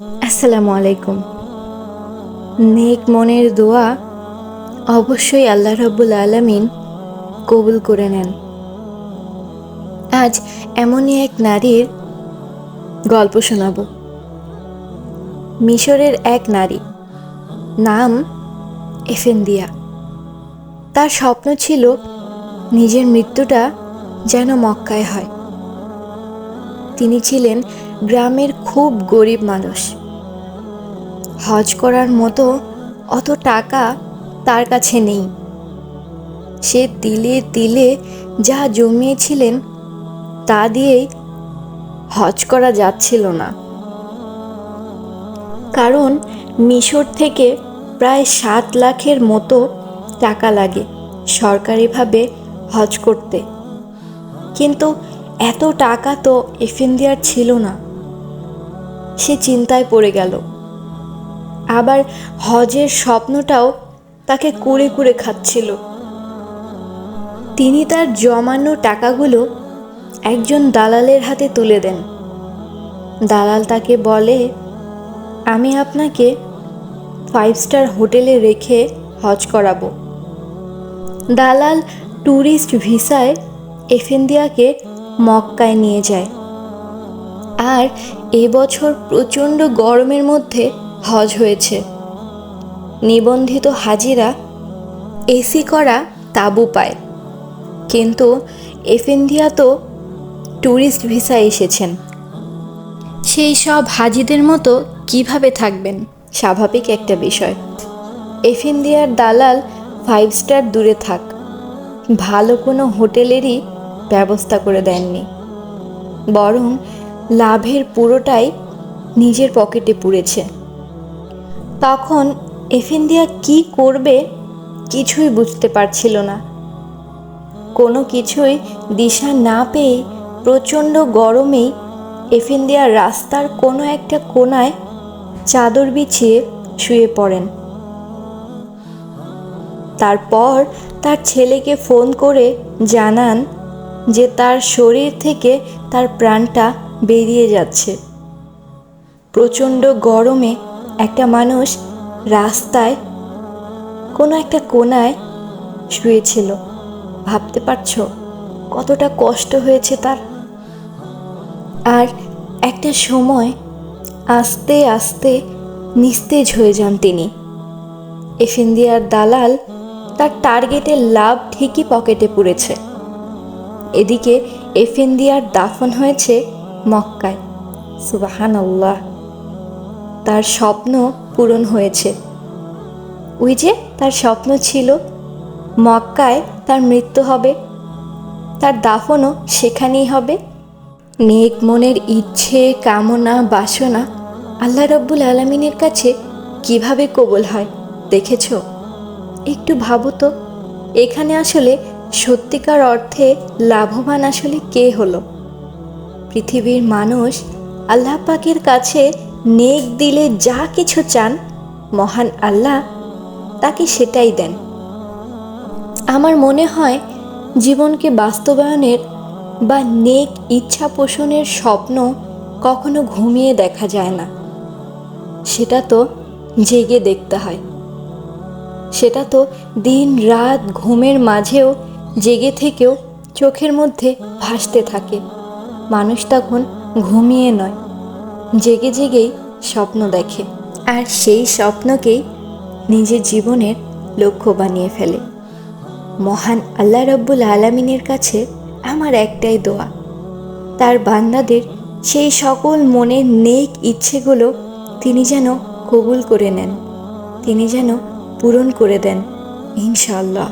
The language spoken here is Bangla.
আসসালামু আলাইকুম। নেক মনের দোয়া অবশ্যই আল্লাহ রাব্বুল আলামিন কবুল করে নেন। আজ এমনই এক নারীর গল্প শোনাব। মিশরের এক নারী নাম এফেন্দিয়া। তার স্বপ্ন ছিল নিজের মৃত্যুটা যেন মক্কায় হয়। তিনি ছিলেন গ্রামের খুব গরিব মানুষ। হজ করার মতো অত টাকা তার কাছে নেই। সে তিলে তিলে যা জমিয়েছিলেন, তা দিয়েই হজ করা যাচ্ছিল না। কারণ মিশর থেকে প্রায় সাত লাখের মতো টাকা লাগে সরকারিভাবে হজ করতে। কিন্তু এত টাকা তো এফেন্দিয়ার ছিল না। সে চিন্তায় পড়ে গেল। আবার হজের স্বপ্নটাও তাকে কুড়ে কুড়ে খাচ্ছিল। তিনি তার জমানো টাকাগুলো একজন দালালের হাতে তুলে দেন। দালাল তাকে বলে, আমি আপনাকে ফাইভ স্টার হোটেলে রেখে হজ করাবো। দালাল ট্যুরিস্ট ভিসায় এফেন্দিয়াকে মক্কায় নিয়ে যায়। আর এবছর প্রচণ্ড গরমের মধ্যে হজ হয়েছে। নিবন্ধিত হাজিরা এসি করা তাঁবু পায়। কিন্তু এফেন্দিয়া তো ট্যুরিস্ট ভিসা এসেছেন। সেই সব হাজিদের মতো কীভাবে থাকবেন? স্বাভাবিক একটা বিষয়। এফেন্দিয়ার দালাল ফাইভ স্টার দূরে থাক। ভালো কোনো হোটেলেরই ব্যবস্থা করে দেননি। বরং লাভের পুরোটাই নিজের পকেটে পুড়েছে। তখন এফেন্দিয়া কি করবে কিছুই বুঝতে পারছিল না। কোনো কিছুই দিশা না পেয়ে প্রচণ্ড গরমেই এফেন্দিয়া রাস্তার কোনো একটা কোনায় চাদর বিছিয়ে শুয়ে পড়েন। তারপর তার ছেলেকে ফোন করে জানান যে তার শরীর থেকে তার প্রাণটা বেরিয়ে যাচ্ছে। প্রচণ্ড গরমে একটা মানুষ রাস্তায় কোনো একটা কোনায় শুয়েছিল। ভাবতে পারছ কতটা কষ্ট হয়েছে তার? আর একটা সময় আস্তে আস্তে নিস্তেজ হয়ে যান তিনি। এফিন্দিয়ার দালাল তার টার্গেটের লাভ ঠিকই পকেটে পুড়েছে এদিকে এফেন্দিয়ার দাফন হয়েছে মক্কায়। সুবাহান আল্লাহ তার স্বপ্ন পূরণ হয়েছে। ওই যে তার স্বপ্ন ছিল, মক্কায় তার মৃত্যু হবে। তার দাফনও সেখানেই হবে। নেক মনের ইচ্ছে, কামনা, বাসনা আল্লাহ রব্বুল আলমিনের কাছে কীভাবে কবুল হয় দেখেছ? একটু ভাবো তো, এখানে আসলে সত্যিকার অর্থে লাভবান আসলে কে হলো? পৃথিবীর মানুষ আল্লাহ পাকের কাছে নেক দিলে যা কিছু চান, মহান আল্লাহ তাকে সেটাই দেন। আমার মনে হয় জীবনকে বাস্তবায়নের বা নেক ইচ্ছা পোষণের স্বপ্ন কখনো ঘুমিয়ে দেখা যায় না। সেটা তো জেগে দেখতে হয়। সেটা তো দিন রাত ঘুমের মাঝেও জেগে থেকেও চোখের মধ্যে ভাসতে থাকে। মানুষ তখন ঘুমিয়ে নয়, জেগে জেগেই স্বপ্ন দেখে। আর সেই স্বপ্নকেই নিজের জীবনের লক্ষ্য বানিয়ে ফেলে। মহান আল্লাহ রব্বুল আলমিনের কাছে আমার একটাই দোয়া। তার বান্দাদের সেই সকল মনের নেক ইচ্ছেগুলো তিনি যেন কবুল করে নেন, তিনি যেন পূরণ করে দেন ইনশাল্লাহ